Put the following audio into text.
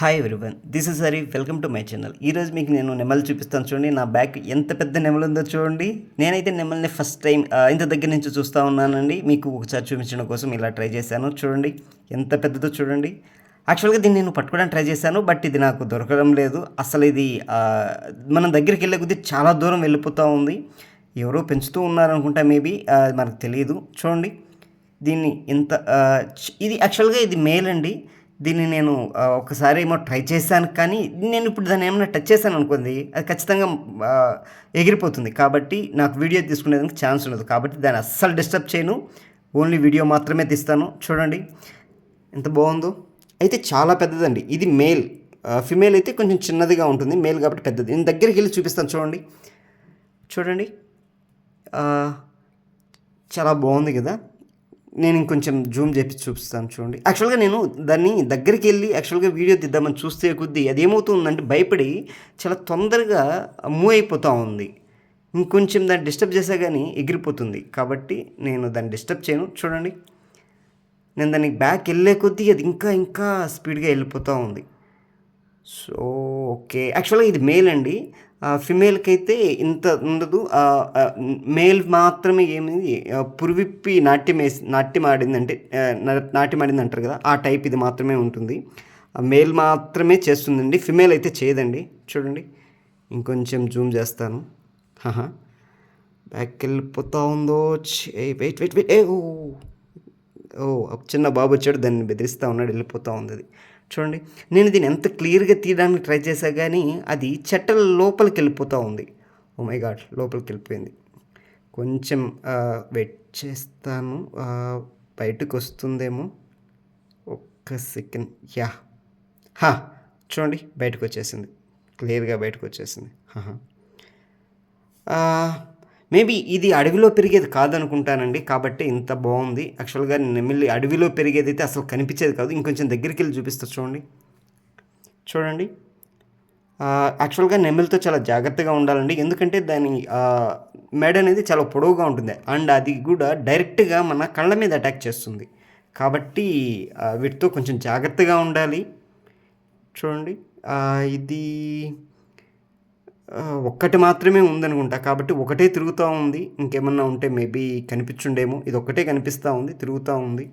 Hi everyone this is Hari welcome to my channel ఈరోజు మీకు నేను నెమలు చూపిస్తాను చూడండి. నా బ్యాక్ ఎంత పెద్ద నెమలు ఉందో చూడండి. నేనైతే నెమల్ని ఫస్ట్ టైం ఇంత దగ్గర నుంచి చూస్తూ ఉన్నానండి. మీకు ఒకసారి చూపించడం కోసం ఇలా ట్రై చేశాను చూడండి. ఎంత పెద్దదో చూడండి. యాక్చువల్గా దీన్ని నేను పట్టుకోవడానికి ట్రై చేశాను బట్ ఇది నాకు దొరకడం లేదు. అసలు ఇది మనం దగ్గరికి వెళ్ళే కొద్దీ చాలా దూరం వెళ్ళిపోతూ ఉంది. ఎవరో పెంచుతూ ఉన్నారనుకుంటా మేబీ మనకు తెలియదు. చూడండి. దీన్ని ఇంత ఇది యాక్చువల్గా ఇది మేల్ అండి దీన్ని నేను ఒకసారి ఏమో ట్రై చేశాను కానీ నేను ఇప్పుడు దాన్ని ఏమైనా టచ్ చేశాను అనుకోండి అది ఖచ్చితంగా ఎగిరిపోతుంది. కాబట్టి నాకు వీడియో తీసుకునేదానికి ఛాన్స్ ఉండదు. కాబట్టి దాన్ని అస్సలు డిస్టర్బ్ చేయను. ఓన్లీ వీడియో మాత్రమే తీస్తాను. చూడండి. ఎంత బాగుందో. అయితే చాలా పెద్దదండి. ఇది మేల్. ఫిమేల్ అయితే కొంచెం చిన్నదిగా ఉంటుంది. మేల్ కాబట్టి పెద్దది. నేను దగ్గరికి వెళ్ళి చూపిస్తాను. చూడండి. చూడండి. చాలా బాగుంది కదా. నేను ఇంకొంచెం జూమ్ చేసి చూపిస్తాను చూడండి. యాక్చువల్గా నేను దాన్ని దగ్గరికి వెళ్ళి యాక్చువల్గా వీడియో తీద్దామని చూస్తే కొద్దీ అది ఏమవుతుందంటే భయపడి చాలా తొందరగా మూవ్ అయిపోతూ ఉంది. ఇంకొంచెం దాన్ని డిస్టర్బ్ చేసా కానీ ఎగిరిపోతుంది. కాబట్టి నేను దాన్ని డిస్టర్బ్ చేయను. చూడండి. నేను దానికి బ్యాక్ వెళ్ళే కొద్దీ అది ఇంకా ఇంకా స్పీడ్గా వెళ్ళిపోతూ ఉంది. So okay. యాక్చువల్గా ఇది మేల్ అండి. ఫిమేల్కి అయితే ఇంత ఉండదు. మేల్ మాత్రమే ఏమిది పురివిప్పి నాట్యం వేసి నాట్యం ఆడిందంటే నాట్యం ఆడింది అంటారు కదా ఆ టైప్ ఇది మాత్రమే ఉంటుంది. మేల్ మాత్రమే చేస్తుందండి. ఫిమేల్ అయితే చేయదండి. చూడండి. ఇంకొంచెం జూమ్ చేస్తాను. హహా. బ్యాక్ వెళ్ళిపోతా ఉందో వెయిట్ వెయిట్ వెయిట్ ఏ ఓ ఓ ఒక చిన్న బాబు వచ్చాడు. దాన్ని బెదిరిస్తూ ఉన్నాడు. వెళ్ళిపోతూ ఉంది అది. చూడండి. నేను దీన్ని ఎంత క్లియర్గా తీయడానికి ట్రై చేశా కానీ అది చెట్టల లోపలికి వెళ్ళిపోతూ ఉంది. ఓ మై గాడ్ లోపలికి వెళ్ళిపోయింది. కొంచెం వెయిట్ చేస్తాను. బయటకు వస్తుందేమో. ఒక్క సెకండ్. యా. హా చూడండి బయటకు వచ్చేసింది. క్లియర్గా బయటకు వచ్చేసింది. మేబీ ఇది అడవిలో పెరిగేది కాదనుకుంటానండి. కాబట్టి ఇంత బాగుంది. యాక్చువల్గా నెమిలి అడవిలో పెరిగేది అయితే అసలు కనిపించేది కాదు. ఇంకొంచెం దగ్గరికి వెళ్ళి చూపిస్తా చూడండి. చూడండి. యాక్చువల్గా నెమిలితో చాలా జాగ్రత్తగా ఉండాలండి. ఎందుకంటే దాని మెడ అనేది చాలా పొడవుగా ఉంటుంది. అండ్ అది కూడా డైరెక్ట్గా మన కళ్ళ మీద అటాక్ చేస్తుంది. కాబట్టి వీటితో కొంచెం జాగ్రత్తగా ఉండాలి. చూడండి. ఇది ఒక్కటి మాత్రమే ఉందనుకుంటా. కాబట్టి ఒకటే తిరుగుతూ ఉంది. ఇంకేమన్నా ఉంటే మేబీ కనిపించుండేమో. ఇది ఒక్కటే కనిపిస్తూ ఉంది తిరుగుతూ ఉంది.